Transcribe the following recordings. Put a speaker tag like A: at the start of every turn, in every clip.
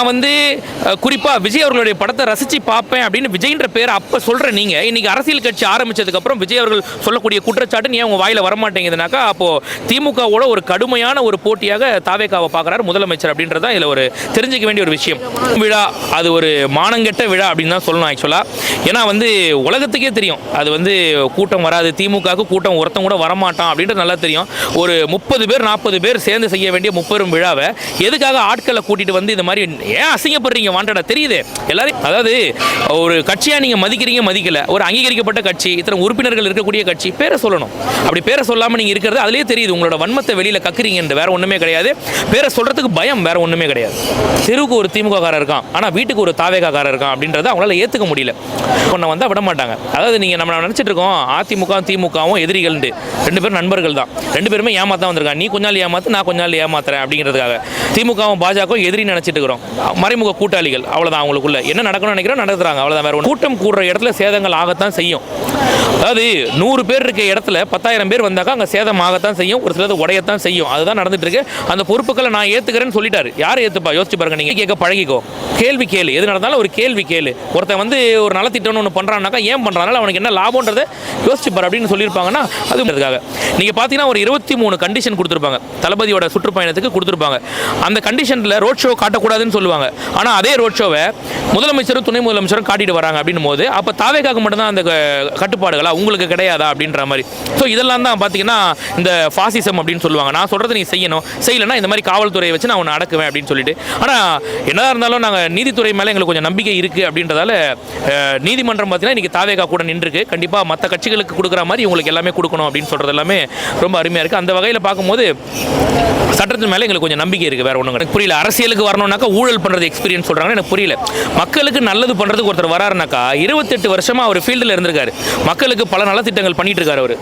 A: நான் வந்து குறிப்பாக விஜய் அவர்களுடைய படத்தை ரசித்து பார்ப்பேன் அப்படின்னு விஜய்ன்ற பேர் அப்போ சொல்கிற நீங்கள் இன்றைக்கி அரசியல் கட்சி ஆரம்பித்ததுக்கப்புறம் விஜய் அவர்கள் சொல்லக்கூடிய குற்றச்சாட்டு ஏன் உங்க வாயில் வரமாட்டேங்குதுனாக்கா அப்போது திமுகவோட ஒரு கடுமையான ஒரு போட்டியாக தாவேக்காவை பார்க்கறாரு முதலமைச்சர் அப்படின்றது தான் இதில் ஒரு தெரிஞ்சுக்க வேண்டிய ஒரு விஷயம். விழா அது ஒரு மானங்கெட்ட விழா அப்படின்னு தான் சொல்லணும் ஆக்சுவலாக ஏன்னா வந்து உலகத்துக்கே தெரியும். அது வந்து கூட்டம் வராது திமுகவுக்கு கூட்டம் ஒருத்தம் கூட வரமாட்டான் அப்படின்றது நல்லா தெரியும். ஒரு முப்பது பேர் நாற்பது பேர் சேர்ந்து செய்ய வேண்டிய முப்பெரும் விழாவை எதுக்காக ஆட்களை கூட்டிகிட்டு வந்து இந்த மாதிரி ஏன் அசிங்கப்படுறீங்க? வாண்டடா தெரியுது. எல்லாரும் அதாவது ஒரு கட்சியாக நீங்கள் மதிக்கிறீங்க மதிக்கல. ஒரு அங்கீகரிக்கப்பட்ட கட்சி இத்தனை உறுப்பினர்கள் இருக்கக்கூடிய கட்சி பேரை சொல்லணும். அப்படி பேரை சொல்லாமல் நீங்கள் இருக்கிறது அதுலேயே தெரியுது உங்களோட வன்மத்தை வெளியில் கக்குறீங்கன்ற வேற ஒன்றுமே கிடையாது. பேரை சொல்கிறதுக்கு பயம் வேற ஒன்றுமே கிடையாது. தெருவுக்கு ஒரு திமுக காரர் இருக்கான். ஆனால் வீட்டுக்கு ஒரு தாவேகா காரர் இருக்கான் அப்படின்றத அவங்களால ஏற்றுக்க முடியல. உன்னை வந்தால் விட மாட்டாங்க. அதாவது நீங்கள் நம்ம நினச்சிட்டு இருக்கோம் அதிமுக திமுகவும் எதிரிகள் ரெண்டு பேரும் நண்பர்கள் தான். ரெண்டு பேருமே ஏமாத்தான் வந்திருக்காங்க. நீ கொஞ்ச நாள் ஏமாத்து நான் கொஞ்ச நாள் ஏமாத்துறேன் அப்படிங்கிறதுக்காக. திமுகவும் பாஜகவும் எதிரி நினச்சிட்டு இருக்கிறோம். மறைமுக கூட்டாளிகள் அவ்வளோதான் அவங்களுக்குள்ள. என்ன நடக்கணும்னு நினைக்கிறோம் நடத்துகிறாங்க அவ்வளோதான் வேறு ஒண்ணு. கூட்டம் கூடுற இடத்துல சேதங்கள் ஆகத்தான் செய்யும். அதாவது நூறு பேர் இருக்க இடத்துல பத்தாயிரம் பேர் வந்தாக்கா அங்கே சேதம் ஆகத்தான் செய்யும். ஒரு சிலது உடையத்தான் செய்யும். அதுதான் நடந்துட்டு இருக்கு. அந்த பொறுப்புகளை நான் ஏத்துக்கிறேன்னு சொல்லிட்டாரு. யார் ஏற்றுப்பா யோசிச்சு பாருங்க நீங்க கேட்க பழகிக்கோ. கேள்வி கேளு. எது நடந்தாலும் ஒரு கேள்வி கேளு. ஒருத்தன் வந்து ஒரு நலத்திட்டம்னு ஒன்று பண்ணுறான்னாக்கா ஏன் பண்ணுறாங்க அவனுக்கு என்ன லாபம்ன்றதை யோசிச்சு பாரு அப்படின்னு சொல்லியிருப்பாங்கன்னா அது அதுக்காக நீங்க பார்த்தீங்கன்னா ஒரு இருபத்தி மூணு கண்டிஷன் கொடுத்துருப்பாங்க. தளபதியோட சுற்றுப்பயணத்துக்கு கொடுத்துருப்பாங்க. அந்த கண்டிஷனில் ரோட் ஷோ காட்டக்கூடாதுன்னு சொல்லுவாங்க. ஆனால் அதே ரோட் ஷோவை முதலமைச்சரும் துணை முதலமைச்சரும் காட்டிட்டு வராங்க அப்படின்னும் போது அப்போ தாவேக்காக மட்டும்தான் அந்த கட்டுப்பாடுகளாக கட்டுப்பாடுகளா? உங்களுக்கு கிடையாதா? அப்படின்ற மாதிரி. ஸோ இதெல்லாம் தான் பார்த்தீங்கன்னா இந்த ஃபாசிசம் அப்படின்னு சொல்லுவாங்க. நான் சொல்கிறது நீ செய்யணும். செய்யலைன்னா இந்த மாதிரி காவல்துறையை வச்சு நான் உன்னை அடக்குவேன் அப்படின்னு சொல்லிட்டு. ஆனால் என்னதான் இருந்தாலும் நாங்கள் நீதித்துறை மேலே எங்களுக்கு கொஞ்சம் நம்பிக்கை இருக்குது அப்படின்றதால நீதிமன்றம் பார்த்தீங்கன்னா இன்றைக்கி தாவேகா கூட நின்றுருக்கு. கண்டிப்பாக மற்ற கட்சிகளுக்கு கொடுக்குற மாதிரி உங்களுக்கு எல்லாமே கொடுக்கணும் அப்படின்னு சொல்கிறது எல்லாமே ரொம்ப அருமையாக இருக்குது அந்த வகையில் பார்க்கும்போது சட்டத்தின் மேலே எங்களுக்கு கொஞ்சம் நம்பிக்கை இருக்குது வேறு ஒன்றும் புரியல. அரசியலுக்கு வரணும்னாக்கா ஊழல் பண்ணுறது எக்ஸ்பீரியன்ஸ் சொல்கிறாங்கன்னு எனக்கு புரியல. மக்களுக்கு நல்லது பண்ணுறதுக்கு ஒருத்தர் வராருனாக்கா இருபத்தெட்டு வருஷமாக அவர் ஃபீல்டில் இருந்திருக்காரு. மக்களுக்கு பல நலத்திட்டங்கள் பண்ணிட்டு இருக்காரு அவர்.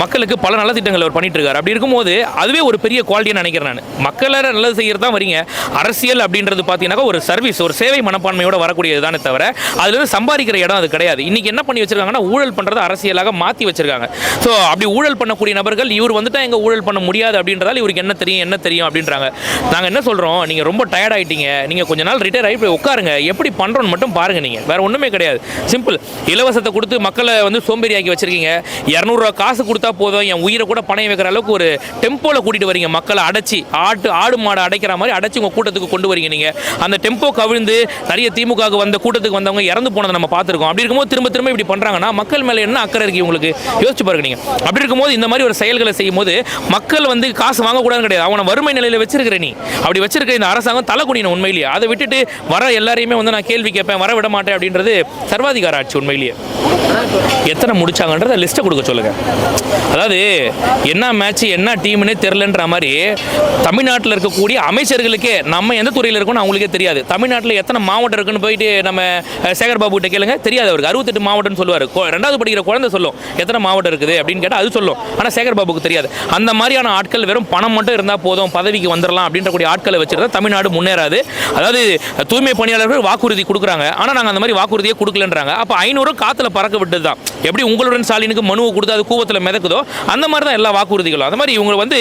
A: மக்களுக்கு பல நலத்திட்டங்கள் அவர் பண்ணிட்டு இருக்காரு அப்படி இருக்கும்போது அதுவே ஒரு பெரிய குவாலிட்டியாக நினைக்கிறேன் நான். மக்களை நல்லது செய்யறது தான் வரீங்க. அரசியல் அப்படின்றது பார்த்தீங்கன்னாக்கா ஒரு சர்வீஸ் ஒரு சேவை மனப்பான்மையோட வரக்கூடியது தானே தவிர அதுலேருந்து சம்பாதிக்கிற இடம் அது கிடையாது. இன்னைக்கு என்ன பண்ணி வச்சிருக்காங்கன்னா ஊழல் பண்ணுறது அரசியலாக மாற்றி வச்சிருக்காங்க. ஸோ அப்படி ஊழல் பண்ணக்கூடிய நபர்கள் இவர் வந்துட்டு எங்க ஊழல் பண்ண முடியாது அப்படின்றதால இவருக்கு என்ன தெரியும் என்ன தெரியும் அப்படின்றாங்க. நாங்கள் என்ன சொல்கிறோம் நீங்கள் ரொம்ப டயர்ட் மாட்டீங்க நீங்கள் கொஞ்ச நாள் ரிட்டையர் ஆகி போய் உட்காருங்க. எப்படி பண்ணுறோன்னு மட்டும் பாருங்க நீங்கள் வேற ஒன்றுமே கிடையாது. சிம்பிள் இலவசத்தை கொடுத்து மக்களை வந்து சோம்பேறியாக்கி வச்சிருக்கீங்க. இரநூறுவா காசு கொடுத்தா போதும். என் உயிரை கூட பணைய வைக்கிற அளவுக்கு ஒரு டெம்போவில் கூட்டிட்டு வரீங்க. மக்களை அடைச்சி ஆட்டு ஆடு மாடு அடைக்கிற மாதிரி அடைச்சி உங்கள் கூட்டத்துக்கு கொண்டு வரீங்க நீங்கள் அந்த டெம்போ கவிழ்ந்து நிறைய திமுகவுக்கு வந்த கூட்டத்துக்கு வந்தவங்க இறந்து போனதை நம்ம பார்த்துருக்கோம். அப்படி இருக்கும்போது திரும்ப திரும்ப இப்படி பண்ணுறாங்கன்னா மக்கள் மேலே என்ன அக்கறை இருக்கு உங்களுக்கு யோசிச்சு பாருங்க நீங்கள் அப்படி இருக்கும்போது இந்த மாதிரி ஒரு செயல்களை செய்யும்போது மக்கள் வந்து காசு வாங்கக்கூடாதுன்னு கிடையாது. அவனை வறுமை நிலையில் வச்சிருக்கிற நீ. அப்படி வச்சிருக்க இந்த அரசாங்கம் தலை குனியணும் உண்மையிலேயே? அதை விட்டுட்டு வர எல்லாரையுமே வந்து நான் கேள்வி கேட்பேன் வர விட மாட்டேன் அப்படின்றது சர்வாதிகார ஆட்சி உண்மையிலேயே. எத்தனை முடிச்சாங்கன்றத லிஸ்ட்டை கொடுக்க சொல்லுங்க. அதாவது என்ன மேட்ச் என்ன டீம்னே தெரிலன்ற மாதிரி தமிழ்நாட்டில் இருக்கக்கூடிய அமைச்சர்களுக்கே நம்ம எந்த துறையில் இருக்கோம்னு அவங்களுக்கே தெரியாது. தமிழ்நாட்டில் எத்தனை மாவட்டம் இருக்குன்னு போயிட்டு நம்ம சேகர் பாபு கிட்ட கேளுங்க. தெரியாது அவருக்கு. அறுபத்தெட்டு மாவட்டம்னு சொல்லுவார். ரெண்டாவது படிக்கிற குழந்தை சொல்லும். எத்தனை மாவட்டம் இருக்குது அப்படின்னு கேட்டால் அது சொல்லும். ஆனால் சேகர் பாபுக்கு தெரியாது. அந்த மாதிரியான ஆட்கள் வெறும் பணம் மட்டும் இருந்தால் போதும். பதவிக்கு வந்துடலாம் அப்படின்ற கூடிய ஆட்களை வச்சுருந்தா தமிழ்நாடு முன்னேறாது. அதாவது தூய்மை பணியாளர்கள் வாக்குறுதி கொடுக்குறாங்க. ஆனால் நாங்கள் அந்த மாதிரி வாக்குறுதியே கொடுக்கலன்றாங்க. அப்போ ஐநூறு காற்றுல பறக்க விட்டது தான் எப்படி உங்களுடன் ஸ்டாலினுக்கு மனுவை கொடுத்து அது கூவத்தில் மிதக்குதோ அந்த மாதிரி தான் எல்லா வாக்குறுதிகளும். அந்த மாதிரி இவங்க வந்து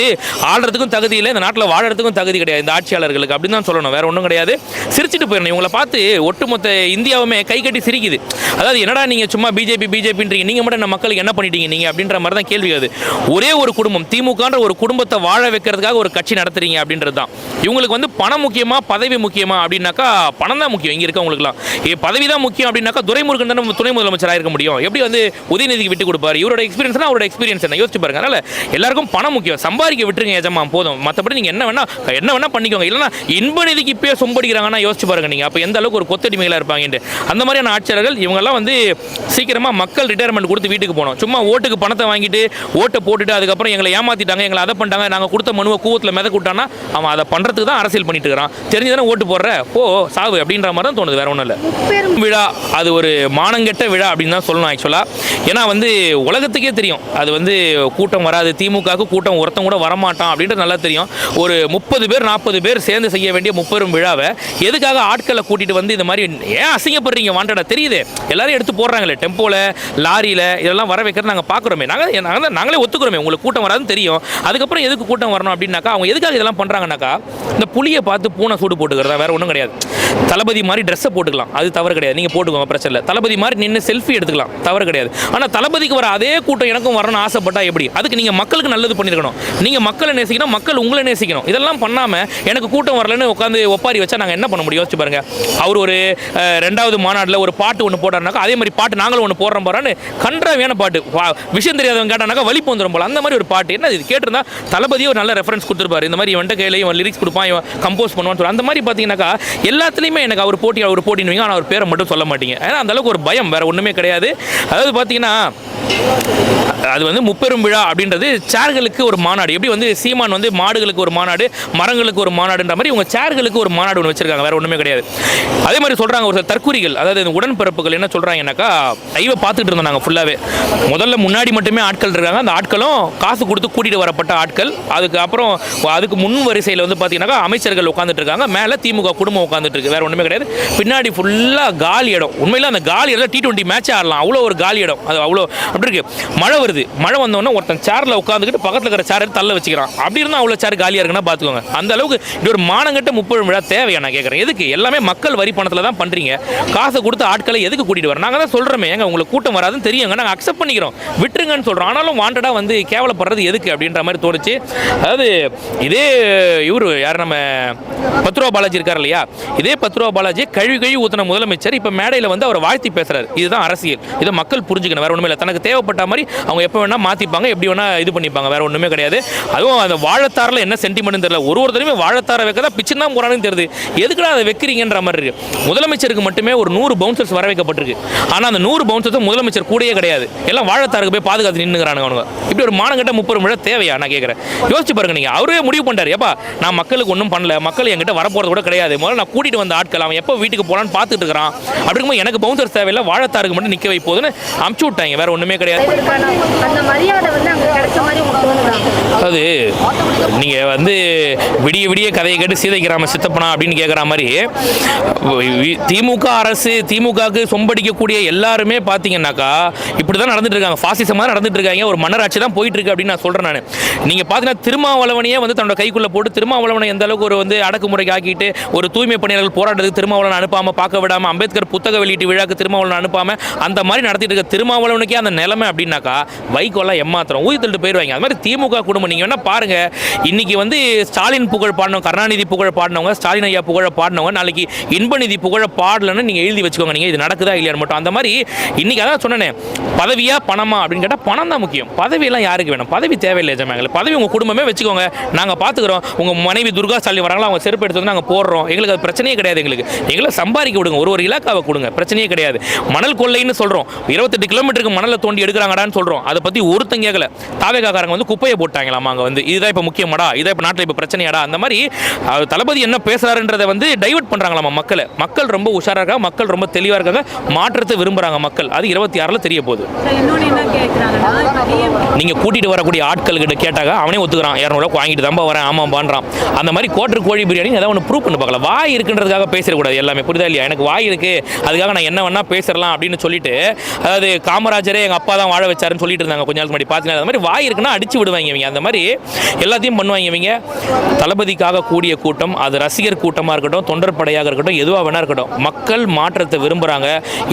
A: ஆடுறதுக்கும் தகுதி இல்லை இந்த நாட்டில் வாழறதுக்கும் தகுதி கிடையாது இந்த ஆட்சியாளர்களுக்கு. அப்படின்னு தான் சொல்லணும் வேற ஒன்றும் கிடையாது. சிரிச்சிட்டு போயிடணும். இவங்களை பார்த்து ஒட்டுமொத்த இந்தியாவுமே கை கட்டி சிரிக்குது. அதாவது என்னடா நீங்கள் சும்மா பிஜேபி பிஜேபின்றீங்க? நீங்கள் மட்டும் நம்ம மக்களுக்கு என்ன பண்ணிட்டீங்க நீங்கள் அப்படின்ற மாதிரி தான் கேள்வி அது ஒரே ஒரு குடும்பம் திமுகன்ற ஒரு குடும்பத்தை வாழ வைக்கிறதுக்காக ஒரு கட்சி நடத்துறீங்க அப்படின்றது தான் இவங்களுக்கு வந்து பணம் முக்கியமா பதவி முக்கியமா அப்படின்னாக்கா பணம் தான் முக்கியம். இங்கே இருக்கவங்களுக்குலாம் பதவி தான் முக்கியம் அப்படின்னாக்கா துரைமுருகன் தானே துணை முதலமைச்சர் இருக்க முடியும். எப்படி வந்து உதயநிதிக்கு விட்டு கொடுப்பாரு? இவரோட எக்ஸ்பீரியன்ஸ்னா அவரோட எக்ஸ்பீரியன்ஸ் என்ன? யோசிச்சு பாருங்க. அதனால எல்லாருக்கும் பணம் முக்கியம். சம்பாதிக்க விட்டுருங்க எஜமா போதும். மற்றபடி நீங்கள் என்ன வேணா என்ன வேணா பண்ணிக்கோங்க. இல்லைன்னா இன்ப நிதிக்கு இப்பயே சொம்படிக்கிறாங்கன்னா யோசிச்சு பாருங்க நீங்கள் அப்போ எந்த அளவுக்கு ஒரு கொத்தடிமைகளாக இருப்பாங்கன்ட்டு. அந்த மாதிரியான ஆட்சியாளர்கள் இவங்கெல்லாம் வந்து சீக்கிரமாக மக்கள் ரிட்டையர்மெண்ட் கொடுத்து வீட்டுக்கு போகணும். சும்மா ஓட்டுக்கு பணத்தை வாங்கிட்டு ஓட்டை போட்டுட்டு அதுக்கப்புறம் எங்களை ஏமாத்திட்டாங்க எங்களை அதை பண்ணிட்டாங்க நாங்கள் கொடுத்த மனுவை கூவத்தில் மிதக்க விட்டான்னா அவன் அதை பண்ணுறதுக்கு தான் அரசியல் பண்ணிட்டு இருக்கிறான். தெரிஞ்சுதானே ஓட்டு போடுற? ஓ சாவு அப்படின்ற மாதிரி தான் தோணுது. வேற ஒன்றும் இல்லை. விழா அது ஒரு மானங்கெட்ட விழா அப்படின்னு தான் சொல்லணும் ஆக்சுவலாக ஏன்னா வந்து உலகத்துக்கே தெரியும். அது வந்து கூட்டம் வராது. திமுகவுக்கு கூட்டம் ஒருத்தம் கூட வரமாட்டான் அப்படின்ட்டு நல்லா தெரியும். ஒரு முப்பது பேர் நாற்பது பேர் சேர்ந்து செய்ய வேண்டிய முப்பெரும் விழாவை எதுக்காக ஆட்களை கூட்டிட்டு வந்து இந்த மாதிரி ஏன் அசிங்கப்படுறீங்க? வாண்டடா தெரியுது. எல்லாரும் எடுத்து போடுறாங்களே. டெம்போவில் லாரியில் இதெல்லாம் வர வைக்கிறது நாங்கள் பார்க்குறோமே. நாங்கள் நாங்கள் நாங்களே ஒத்துக்கிறோமே. உங்களுக்கு கூட்டம் வராதுன்னு தெரியும். அதுக்கப்புறம் எதுக்கு கூட்டம் வரணும் அப்படின்னாக்கா அவங்க எதுக்காக இதெல்லாம் பண்ணுறாங்கனாக்கா இந்த புளியை பார்த்து பூனை சூடு போட்டுக்கிறதா வேற ஒன்றும் கிடையாது. தளபதி மாதிரி ட்ரெஸ்ஸை போட்டுக்கலாம். அது தவறு கிடையாது. நீங்கள் போட்டுக்கோங்க பிரச்சனை இல்லை. தளபதி மாதிரி நின்று செல்ஃபி எடுத்துக்கலாம். தவறு கிடையாது. ஆனால் தளபதிக்கு வர அதே கூட்டம் எனக்கும் வரணும்னு ஆசைப்பட்டா எப்படி? அதுக்கு நீங்கள் மக்களுக்கு நல்லது பண்ணியிருக்கணும். நீங்கள் மக்களை நேசிக்கணும் மக்கள் உங்களை நேசிக்கணும். இதெல்லாம் பண்ணாமல் எனக்கு கூட்டம் வரலன்னு உட்காந்து ஒப்பாரி வச்சா நாங்கள் என்ன பண்ண முடியும்? யோசிச்சு பாருங்க. அவர் ஒரு ரெண்டாவது மாநாட்டில் ஒரு பாட்டு ஒன்று போட்டாருனாக்கா அதே மாதிரி பாட்டு நாங்களும் ஒன்று போடுறோம் போறான்னு கன்றாவியான பாட்டு. வா- விஷயம் தெரியாதவங்க கேட்டானாக்கா வலிப்பு வந்துடும் போல. அந்த மாதிரி ஒரு பாட்டு. என்ன இது? கேட்டிருந்தா தளபதியே ஒரு நல்ல ரெஃபரன்ஸ் கொடுத்துருப்பாரு. இந்த மாதிரி இவன்ட்ட கையில இவன் லிரிக்ஸ் கொடுப்பான் இவன் கம்போஸ் பண்ணுவான்னு சொல்லி. அந்த மாதிரி பார்த்தீங்கன்னாக்கா எல்லாத்துலேயுமே எனக்கு அவர் போட்டி அவர் போட்டின்னு ஆனால் அவர் பேரை மட்டும் சொல்ல மாட்டீங்க. ஏன்னா அந்த அளவுக்கு ஒரு பயம் வேற ஒன்றுமே கிடையாது. கிடையாது. அதாவது பார்த்தீங்கன்னா அது வந்து முப்பெரும் விழா அப்படின்றது சேர்களுக்கு ஒரு மாநாடு. எப்படி வந்து சீமான் வந்து மாடுகளுக்கு ஒரு மாநாடு மரங்களுக்கு ஒரு மாநாடுன்ற மாதிரி இவங்க சேர்களுக்கு ஒரு மாநாடு ஒன்று வச்சிருக்காங்க. வேற ஒன்றுமே கிடையாது. அதே மாதிரி சொல்கிறாங்க ஒரு சில தற்குறிகள். அதாவது இந்த உடன்பிறப்புகள் என்ன சொல்கிறாங்கன்னாக்கா லைவை பார்த்துட்டு இருந்தோம் நாங்கள் ஃபுல்லாகவே முதல்ல முன்னாடி மட்டுமே ஆட்கள் இருக்காங்க. அந்த ஆட்களும் காசு கொடுத்து கூட்டிகிட்டு வரப்பட்ட ஆட்கள். அதுக்கு அப்புறம் அதுக்கு முன் வரிசையில் வந்து பார்த்தீங்கன்னாக்கா அமைச்சர்கள் உட்காந்துட்டு இருக்காங்க. மேலே திமுக குடும்பம் உட்காந்துட்டு இருக்கு. வேற ஒன்றுமே கிடையாது. பின்னாடி ஃபுல்லாக காலி இடம். உண்மையில் அந்த காலி இடம் டி டுவெண்ட்டி மேட்ச் ஆடலாம் அவ்வளோ ஒரு காலி இடம். அது அவ்வளோ அப்படி இருக்கு. மழை வருது. மழை வந்தோடனே ஒருத்தன் சேரில் உட்காந்துக்கிட்டு பக்கத்தில் இருக்கிற சேர் தள்ள வச்சுக்கிறான். அப்படி இருந்தால் அவ்வளோ சேர் காலியாக இருக்குன்னா பார்த்துக்கோங்க அந்த அளவுக்கு இது ஒரு மானங்கட்ட முப்பது விழா தேவையா நான் கேட்குறேன் எதுக்கு? எல்லாமே மக்கள் வரி பணத்தில் தான் பண்ணுறீங்க காசை கொடுத்து ஆட்களை எதுக்கு கூட்டிகிட்டு வர? நாங்கள் தான் சொல்கிறோமே ஏங்க உங்களுக்கு கூட்டம் வராதுன்னு தெரியுங்க. நாங்கள் அக்செப்ட் பண்ணிக்கிறோம். விட்டுருங்கன்னு சொல்கிறோம் ஆனாலும் வாண்டடாக வந்து கேவலப்படுறது எதுக்கு அப்படின்ற மாதிரி தோணுச்சு. அதாவது இதே இவர் யார் நம்ம பத்து ரூபா பாலாஜி இருக்கார் இல்லையா? இதே பத்து ரூபா பாலாஜி கழுவி கழுவி ஊற்றின முதலமைச்சர் இப்போ மேடையில் வந்து அவர் வாழ்த்தி பேசுகிறார் இதுதான் அரசு அரசியல் இதை மக்கள் புரிஞ்சுக்கணும். வேற ஒன்றுமே இல்லை. தனக்கு தேவைப்பட்ட மாதிரி அவங்க எப்போ வேணா மாற்றிப்பாங்க எப்படி வேணா இது பண்ணிப்பாங்க. வேற ஒன்றுமே கிடையாது. அதுவும் அந்த வாழத்தாரில் என்ன சென்டிமெண்ட் தெரியல. ஒரு ஒருத்தருமே வாழத்தார வைக்கதா பிச்சு தான் போறான்னு தெரியுது. எதுக்குடா அதை வைக்கிறீங்கன்ற மாதிரி இருக்கு. முதலமைச்சருக்கு மட்டுமே ஒரு நூறு பவுன்சர்ஸ் வர வைக்கப்பட்டிருக்கு. ஆனால் அந்த நூறு பவுன்சர்ஸும் முதலமைச்சர் கூடயே கிடையாது. எல்லாம் வாழத்தாருக்கு போய் பாதுகாத்து நின்னுக்கிறானுங்க அவனுங்க. இப்படி ஒரு மானங்கிட்ட முப்பது முறை தேவையா? நான் கேட்குறேன் யோசிச்சு பாருங்க நீங்க. அவரே முடிவு பண்ணிட்டார். எப்பா நான் மக்களுக்கு ஒன்றும் பண்ணல. மக்கள் என்கிட்ட வரப்போறது கூட கிடையாது. முதல்ல நான் கூட்டிட்டு வந்த ஆட்கள் அவன் எப்போ வீட்டுக்கு போகலான்னு பார்த்துட்டு இருக்கிறான். அப்படிங்கும்போது எனக்கு பவுன்சர்ஸ் தேவையில்லை. வாழத்தாருக்கு மட்டும் நிற்க வைப்போதுன்னு அமுச்சு விட்டாங்க. வேற ஒன்றுமே கிடையாது. அதாவது நீங்கள் வந்து விடிய விடிய கதையை கேட்டு சீதை கிராம சித்தப்பனா அப்படின்னு கேட்குற மாதிரி திமுக அரசு திமுகவுக்கு சொம்படிக்கக்கூடிய எல்லாருமே பார்த்தீங்கன்னாக்கா இப்படி தான் நடந்துட்டு இருக்காங்க ஃபாசிசமாக நடந்துட்டு இருக்காங்க ஒரு மன்னராட்சி தான் போயிட்டு இருக்கு அப்படின்னு நான் சொல்கிறேன் நான். நீங்கள் பார்த்தீங்கன்னா திருமாவளவனையே வந்து தன்னோட கைக்குள்ளே போட்டு திருமாவளவனை எந்த அளவுக்கு ஒரு வந்து அடக்குமுறைக்கு ஆக்கிட்டு ஒரு தூய்மை பணியாளர்கள் போராட்டத்துக்கு திருமாவளவனை அனுப்பாமல் பார்க்க விடாமல் அம்பேத்கர் புத்தக வெளியீட்டு விழாக்கு திருமாவளவனை அனுப்பாமல் அந்த மாதிரி நடத்திட்டு இருக்க திருமாவளவனுக்கே அந்த நிலைமை அப்படின்னாக்கா வைகோலாம் ஏமாத்திரம் ஊதி தள்ளிட்டு போயிடுவாங்க. அது மாதிரி திமுக குடும்பம் நீங்கள் வேணால் பாருங்கள் இன்றைக்கி வந்து ஸ்டாலின் புகழ் பாடினவங்க கருணாநிதி புகழ் பாடினவங்க ஸ்டாலின் ஐயா புகழ பாடினவங்க நாளைக்கு இன்பநிதி புகழ பாடலன்னு நீங்கள் எழுதி வச்சுக்கோங்க. நீங்கள் இது நடக்குதா இல்லையான்னு மட்டும். அந்த மாதிரி இன்றைக்கி அதான் சொன்னேனே பதவியா பணமா அப்படின்னு கேட்டால் பணம் தான் முக்கியம். பதவியெல்லாம் யாருக்கு வேணும்? பதவி தேவையில்லை ஜமாங்களே பதவி உங்கள் குடும்பமே வச்சுக்கோங்க. நாங்கள் பார்த்துக்குறோம் உங்கள் மனைவி துர்கா ஸ்டாலின் வராங்களா அவங்க செருப்பு எடுத்து வந்து நாங்கள் போடுறோம். எங்களுக்கு அது பிரச்சனையே கிடையாது எங்களுக்கு. எங்களை சம்பாதிக்க விடுங்க. ஒரு ஒரு இலாக்காவை கொடுங்க. பிரச்சனையே கிடையாது. மணல் கொள்ளைன்னு சொல்கிறோம் இருபத்தெட்டு கிலோமீட்டருக்கு மணலை தோண்டி எடுக்கிறாங்கடான்னு சொல்கிறோம் அதை பற்றி ஒருத்தங்க கேட்கல தாவேகாக்காரங்க வந்து குப்பையை போட்டாங்களாமா அங்கே வந்து. இதுதான் இப்போ முக்கியமாடா இதான் இப்போ நாட்டில் இப்போ பிரச்சனையாடா. அந்த மாதிரி தளபதி என்ன பேசுறாருன்றதை வந்து டைவர்ட் பண்ணுறாங்களாமா மக்களை. மக்கள் ரொம்ப உஷாராக இருக்காங்க மக்கள் ரொம்ப தெளிவாக இருக்காங்க மாற்றத்தை விரும்புகிறாங்க மக்கள். அது இருபத்தி ஆறில் தெரிய போகுது. நீங்கள் கூட்டிகிட்டு வரக்கூடிய ஆட்கள் கிட்ட கேட்டாங்க அவனே ஒத்துக்கிறான். இரநூறுவா வாங்கிட்டு தான்பா வரேன் ஆமாம் பண்ணுறான் அந்த மாதிரி கோட்டர் கோழி பிரியாணி ஏதாவது ஒன்று ப்ரூவ் பண்ணி பார்க்கலாம். வாய் இருக்குன்றதுக்காக பேசிடக்கூடாது எல்லாமே. புரியுதா இல்லையா? எனக்கு வாய் இருக்கு. அதுக்காக நான் என்ன வேணா பேசிடலாம் அப்படின்னு சொல்லிட்டு அதாவது காமராஜரே எங்கள் அப்பா தான் வாழ வச்சாருன்னு சொல்லிட்டு இருந்தாங்க கொஞ்ச நாள் முன்னாடி. பார்த்தீங்கன்னா அந்த மாதிரி வாய் இருக்குன்னா அடிச்சு விடுவாங்க இவங்க. அந்த மாதிரி எல்லாத்தையும் பண்ணுவாங்க இவங்க. தளபதிக்காக கூடிய கூட்டம் அது ரசிகர் கூட்டமாக இருக்கட்டும் தொண்டர் படையாக இருக்கட்டும் எதுவாக வேணா இருக்கட்டும். மக்கள் மாற்றத்தை விரும்புகிறாங்க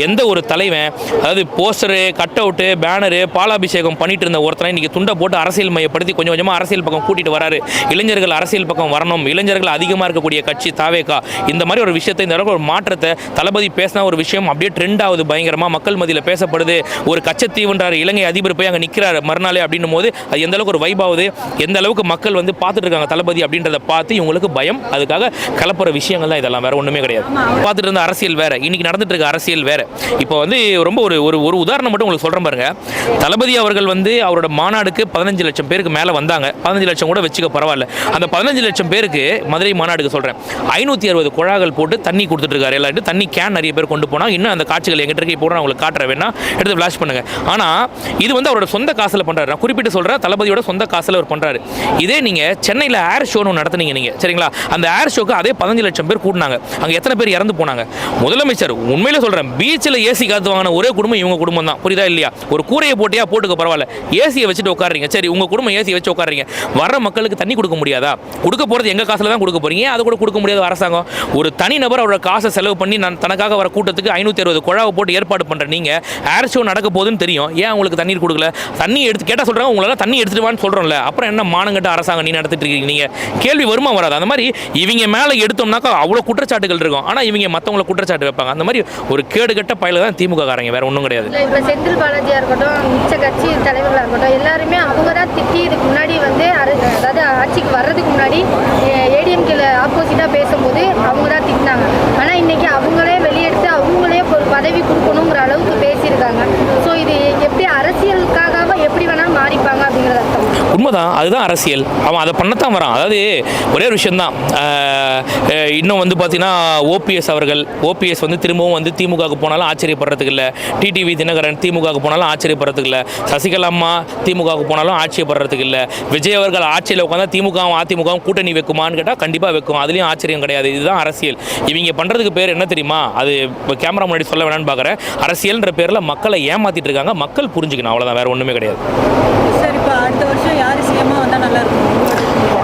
A: எந்த ஒரு தலைவன் அதாவது போஸ்டரு கட் அவுட்டு பேனரு பாலாபிஷேகம் பண்ணிட்டு இருந்த ஒருத்தனை இன்றைக்கி துண்டை போட்டு அரசியல் மையப்படுத்தி கொஞ்சம் கொஞ்சமாக அரசியல் பக்கம் கூட்டிட்டு வராரு. இளைஞர்கள் அரசியல் பக்கம் வரணும். இளைஞர்கள் அதிகமாக இருக்கக்கூடிய கட்சி தாவேகா. இந்த மாதிரி ஒரு விஷயத்தை இந்த அளவுக்கு ஒரு மாற்றத்தை தளபதி பேசின ஒரு விஷயம் அப்படியே ட்ரெண்ட் ஆகுது பயங்கரமாக மக்கள் மத்தியில் பேசப்படுது. ஒரு கச்சத்தீவுன்றார் இலங்கை அதிபர் போய் அங்கே நிற்கிறாரு மறுநாளே அப்படின்னும் போது அது எந்த அளவுக்கு ஒரு வைபாகுது எந்த அளவுக்கு மக்கள் வந்து பார்த்துட்டு இருக்காங்க தளபதி அப்படின்றத பார்த்து இவங்களுக்கு பயம். அதுக்காக கலப்புற விஷயங்கள் தான் இதெல்லாம். வேற ஒன்றுமே கிடையாது. பார்த்துட்டு இருந்த அரசியல் வேற. இன்னைக்கு நடந்துட்டு இருக்க அரசியல் வேற. இப்போ வந்து ரொம்ப ஒரு ஒரு ஒரு உதாரணம் மட்டும் உங்களுக்கு சொல்கிறேன் பாருங்க. தளபதி அவர்கள் வந்து அவரோட மாநாடுக்கு பதினஞ்சு லட்சம் பேருக்கு மேலே வந்தாங்க. பதினஞ்சு லட்சம் கூட வச்சுக்க பரவாயில்ல. அந்த பதினஞ்சு லட்சம் பேருக்கு மதுரை மாநாடுக்கு சொல்கிறேன் ஐநூற்றி அறுபது குழாய்கள் போட்டு தண்ணி கொடுத்துட்டு இருக்காரு. எல்லாரும் தண்ணி கேன் நிறைய பேர் கொண்டு போனால் இன்னும் அந்த காட்சிகள் எங்கிட்ட இருக்கு. இப்போ நான் உங்களுக்கு காட்டுறேன் வேணா எடுத்து ஃப்ளாஷ் பண்ணுங்க. ஆனால் இது வந்து அவரோட சொந்த காசில் பண்ணுறாரு நான் குறிப்பிட்டு சொல்கிறேன் தளபதியோட சொந்த காசில் அவர் பண்ணுறாரு இதே நீங்கள் சென்னையில் ஏர் ஷோன்னு நடத்துனீங்க நீங்கள் சரிங்களா? அந்த ஏர் ஷோக்கு அதே பதினஞ்சு லட்சம் பேர் கூட்டினாங்க அங்கே எத்தனை பேர் இறந்து போனாங்க? முதலமைச்சர் உண்மையில சொல்கிறேன் பீச்சில் ஏசி காத்து வாங்கின ஒரே குடும்பம் இவங்க குடும்பம் தான். புரியுதா இல்லையா? ஒரு கூரையை போட்டியா போட்டுக்க பரவாயில்ல. ஏசியை வச்சுட்டு உட்காருறீங்க. சரி உங்கள் குடும்பம் ஏசி வச்சு உட்காருறீங்க. வர மக்களுக்கு தண்ணி கொடுக்க முடியாதா? கொடுக்க போகிறது எங்கள் காசில் தான் கொடுக்க போறீங்க? அது கூட கொடுக்க முடியாது அரசாங்கம்? ஒரு தனிநபர் அவரோட காசை செலவு பண்ணி நான் தனக்காக வர கூட்டத்துக்கு ஐநூற்றி அறுபது குழாவை போட்டு ஏற்பாடு பண்ணுற நீங்கள் ஏர் ஷோ நடக்க போகுதுன்னு தெரியும். ஏன் உங்களுக்கு தண்ணீர் கொடுக்கல? தண்ணி எடுத்து கேட்டால் சொல்கிறாங்க உங்களால் தண்ணி எடுத்துட்டு வான்னு சொல்கிறோம்ல அப்புறம் என்ன மானங்கட்ட அரசாங்கம் நீ நடத்திட்டு இருக்கீங்க? நீங்கள் கேள்வி வருமா வராது. அந்த மாதிரி இவங்க மேலே எடுத்தோம்னாக்கா அவ்வளோ குற்றச்சாட்டுகள் இருக்கும். ஆனால் இவங்க மற்றவங்கள குற்றச்சாட்டு வைப்பாங்க. அந்த மாதிரி ஒரு கேடுகட்ட பயில தான் திமுக காரங்க. வேற ஒன்றும் கிடையாது.
B: இப்போ செந்தில் பாலாஜியாக இருக்கட்டும் மிச்ச கட்சி தலைவர்களாக இருக்கட்டும் எல்லாருமே அவங்க தான் திட்டி இதுக்கு முன்னாடி வந்து அதாவது ஆட்சிக்கு வர்றதுக்கு முன்னாடி ஏடிஎம்கேல ஆப்போசிட்டாக பேசும்போது அவங்க தான் திட்டினாங்க ஆனால் இன்னைக்கு அவங்களே வெளியெடுத்து அவங்களே ஒரு பதவி கொடுக்கணுங்கிற அளவுக்கு பேசியிருக்காங்க ஸோ இது எப்படி அரசியலுக்காக எப்படி வேணாலும் மாறிப்பாங்க அப்படிங்கிறது அர்த்தம்
A: உண்மைதான் அதுதான் அரசியல். அவன் அதை பண்ணத்தான் வரான். அதாவது ஒரே ஒரு விஷயந்தான் இன்னும் வந்து பார்த்தீங்கன்னா ஓபிஎஸ் அவர்கள் ஓபிஎஸ் வந்து திரும்பவும் வந்து திமுகவுக்கு போனாலும் ஆச்சரியப்படுறதுக்கு இல்லை. டிடிவி தினகரன் திமுகவுக்கு போனாலும் ஆச்சரியப்படுறதுக்கு இல்லை. சசிகலா அம்மா திமுகவுக்கு போனாலும் ஆச்சரியப்படுறதுக்கு இல்லை. விஜய் அவர்கள் ஆட்சியில் உட்காந்தா திமுகவும் அதிமுகவும் கூட்டணி வைக்குமான்னு கேட்டால் கண்டிப்பாக வைக்கும். அதுலேயும் ஆச்சரியம் கிடையாது. இதுதான் அரசியல். இவங்க பண்ணுறதுக்கு பேர் என்ன தெரியுமா? அது இப்போ கேமரா முன்னாடி சொல்ல வேணாம்னு பார்க்குறேன் அரசியல்ன்ற பேரில் மக்களை ஏமாற்றிட்டு இருக்காங்க. மக்கள் புரிஞ்சுக்கணும். அவ்வளோதான் வேறு ஒன்றுமே கிடையாது.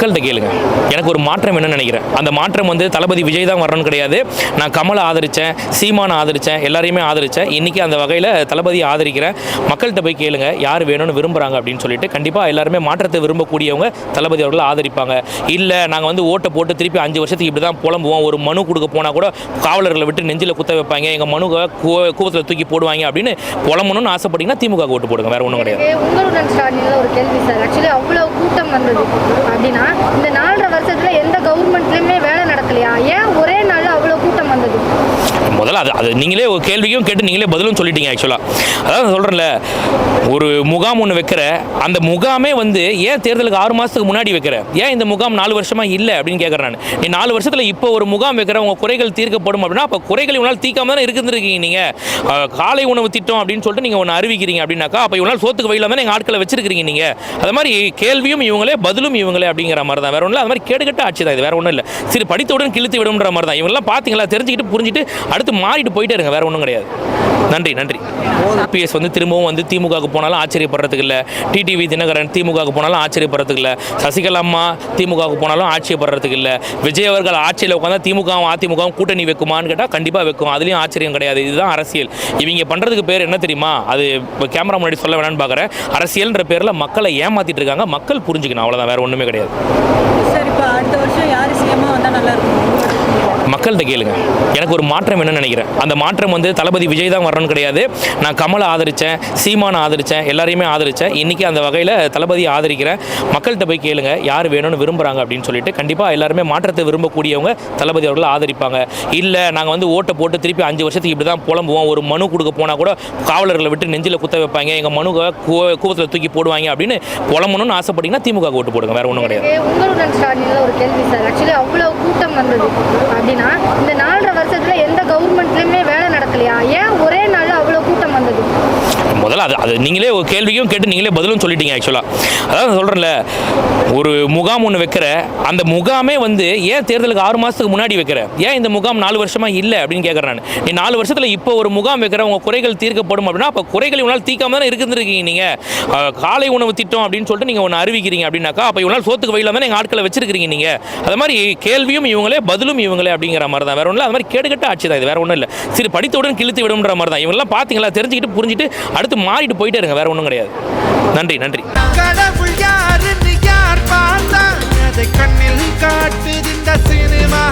A: மக்கள்கிட்ட கேளுங்க. எனக்கு ஒரு மாற்றம் என்னன்னு நினைக்கிறேன். அந்த மாற்றம் வந்து தளபதி விஜய் தான் வரணும்னு கிடையாது. நான் கமலை ஆதரித்தேன் சீமானை ஆதரித்தேன் எல்லாரையுமே ஆதரித்தேன் இன்றைக்கி அந்த வகையில் தளபதியை ஆதரிக்கிறேன். மக்கள்கிட்ட போய் கேளுங்க யார் வேணும்னு விரும்புகிறாங்க அப்படின்னு சொல்லிட்டு கண்டிப்பாக எல்லாருமே மாற்றத்தை விரும்பக்கூடியவங்க தளபதி அவர்களை ஆதரிப்பாங்க. இல்லை நாங்கள் வந்து ஓட்டை போட்டு திருப்பி அஞ்சு வருஷத்துக்கு இப்படி தான் புலம்புவோம். ஒரு மனு கொடுக்க போனால் கூட காவலர்களை விட்டு நெஞ்சில் குத்த வைப்பாங்க. எங்கள் மனுவை கூவத்தில் தூக்கி போடுவாங்க அப்படின்னு புலம்பணும்னு ஆசைப்பட்டீங்கன்னா திமுக ஓட்டு போடுங்க. வேறு ஒன்றும் கிடையாது.
B: உங்களுடன் ஒரு கேள்வி சார். ஆக்சுவலி அவ்வளோ கூட்டம் வந்தது. அப்படின்னா இந்த நாலரை வருஷத்துல எந்த கவர்மெண்ட்லயுமே வேலை நடத்தலையா ஏன் ஒரே நாள்
A: முதல்ல அது அது நீங்களே ஒரு கேள்வியும் கேட்டு நீங்களே பதிலும் சொல்லிட்டீங்க ஆக்சுவலாக அதான் சொல்கிறேன்ல ஒரு முகாம் ஒன்று வைக்கிற அந்த முகாமே வந்து ஏன் தேர்தலுக்கு ஆறு மாதத்துக்கு முன்னாடி வைக்கிற? ஏன் இந்த முகாம் நாலு வருஷமாக இல்லை அப்படின்னு கேட்குறேன் நான். நீ நாலு வருஷத்தில் இப்போ ஒரு முகாம் வைக்கிற உங்கள் குறைகள் தீர்க்கப்படும் அப்படின்னா அப்போ குறைகள் இவனால் தீர்க்காம தானே இருந்துருக்கீங்க நீங்கள் காலை உணவு திட்டம் அப்படின்னு சொல்லிட்டு நீங்கள் ஒன்று அறிவிக்கிறீங்க அப்படின்னாக்கா அப்போ இவனால் சோத்துக்கு வழியில் தானே எங்கள் ஆட்களை வச்சிருக்கிறீங்க நீங்கள் அது மாதிரி கேள்வியும் இவங்களே பதிலும் இவங்களே அப்படிங்கிற மாதிரி தான் வேற ஒன்றும் அது மாதிரி கேடுகட்ட ஆட்சி தான் இது. வேற ஒன்றும் இல்லை சரி படித்தவுடன் கிழித்து விடும்ன்ற மாதிரி தான் இவங்கெல்லாம் பார்த்தீங்களா தெரிஞ்சுக்கிட்டு புரிஞ்சுட்டு அடுத்து மாறிட்டு போயிட்டே இருங்க வேற ஒன்றும் கிடையாது. நன்றி நன்றி. ஓபிஎஸ் வந்து திரும்பவும் வந்து திமுகவுக்கு போனாலும் ஆச்சரியப்படுறதுக்கு இல்லை. டிடிவி தினகரன் திமுகவுக்கு போனாலும் ஆச்சரியப்படுறதுக்கு இல்லை. சசிகலா அம்மா திமுகவுக்கு போனாலும் ஆச்சரியப்படுறதுக்கு இல்லை. விஜய் அவர்கள் ஆட்சியில் உட்காந்தா திமுகவும் அதிமுகவும் கூட்டணி வைக்குமான்னு கேட்டால் கண்டிப்பாக வைக்கும். அதுலேயும் ஆச்சரியம் கிடையாது. இதுதான் அரசியல். இவங்க பண்ணுறதுக்கு பேர் என்ன தெரியுமா? அது இப்போ கேமரா முன்னாடி சொல்ல வேணான்னு பார்க்குறேன் அரசியல்ன்ற பேரில் மக்களை ஏமாத்திட்டு இருக்காங்க. மக்கள் புரிஞ்சுக்கணும். அவ்வளோதான் வேற ஒன்றுமே கிடையாது.
C: சார் இப்போ அடுத்த வருஷம் யார் சிஎம்மாக வந்தால் நல்லா இருக்கும்
A: மக்கள்கிட்ட கேளுங்க. எனக்கு ஒரு மாற்றம் என்னன்னு நினைக்கிறேன். அந்த மாற்றம் வந்து தளபதி விஜய் தான் வரணும்னு கிடையாது. நான் கமலை ஆதரித்தேன் சீமானை ஆதரித்தேன் எல்லாரையுமே ஆதரித்தேன் இன்றைக்கி அந்த வகையில் தளபதி ஆதரிக்கிறேன். மக்கள்கிட்ட போய் கேளுங்க யார் வேணும்னு விரும்புகிறாங்க அப்படின்னு சொல்லிட்டு கண்டிப்பாக எல்லாருமே மாற்றத்தை விரும்பக்கூடியவங்க தளபதி அவர்களை ஆதரிப்பாங்க. இல்லை நாங்கள் வந்து ஓட்டை போட்டு திருப்பி அஞ்சு வருஷத்துக்கு இப்படி தான் புலம்புவோம். ஒரு மனு கொடுக்க போனால் கூட காவலர்களை விட்டு நெஞ்சில் குத்த வைப்பாங்க. எங்கள் மனுவை கூவத்தில் தூக்கி போடுவாங்க அப்படின்னு புலம்பணும்னு ஆசைப்பட்டீங்கன்னா திமுக ஓட்டு போடுங்க. வேறு ஒன்றும் கிடையாது.
B: எனக்கு அப்படின்னா இந்த நாலரை வருஷத்தில் எந்த கவர்மெண்ட்லேயுமே வேலை நடக்கலையா ஏன் ஒரே நாளில் அவ்வளோ கூட்டம் வந்தது?
A: முதல்ல அது அது நீங்களே ஒரு கேள்வியும் கேட்டு நீங்களே பதிலும் சொல்லிட்டீங்க ஆக்சுவலாக அதான் சொல்கிறேன்ல ஒரு முகாம் ஒன்று வைக்கிற அந்த முகாமே வந்து ஏன் தேர்தலுக்கு ஆறு மாதத்துக்கு முன்னாடி வைக்கிற? ஏன் இந்த முகாம் நாலு வருஷமாக இல்லை அப்படின்னு கேட்குறேன் நான். நீ நாலு வருஷத்தில் இப்போ ஒரு முகாம் வைக்கிற உங்கள் குறைகள் தீர்க்கப்படும் அப்படின்னா அப்போ குறைகள் இவனால் தீர்க்காம தானே இருந்துருக்கீங்க நீங்கள் காலை உணவு திட்டம் அப்படின்னு சொல்லிட்டு நீங்கள் ஒன்று அறிவிக்கிறீங்க அப்படின்னாக்கா அப்போ இவனால் சோத்துக்கு வழியில் தானே எங்கள் ஆட்களை வச்சிருக்கிறீங்க நீங்கள் அது மாதிரி கேள்வியும் இவங்களே பதிலும் இவங்களே அப்படிங்கிற மாதிரி தான் வேற ஒன்றும் அது மாதிரி கேடுகட்ட ஆட்சி தான் இது. வேற ஒன்றும் இல்லை. சரி படித்தவுடன் கிழித்து விடும்ன்ற மாதிரி தான் இவங்கெல்லாம் பார்த்தீங்களா தெரிஞ்சுக்கிட்டு புரிஞ்சுட்டு அடுத்து மாறிட்டு போயிட்டே இருங்க வேற ஒன்றும் கிடையாது. நன்றி நன்றி.
D: கடவுள் யாருன்னு யார் பார்த்தா அதை கண்ணில் காட்டு இந்த சினிமா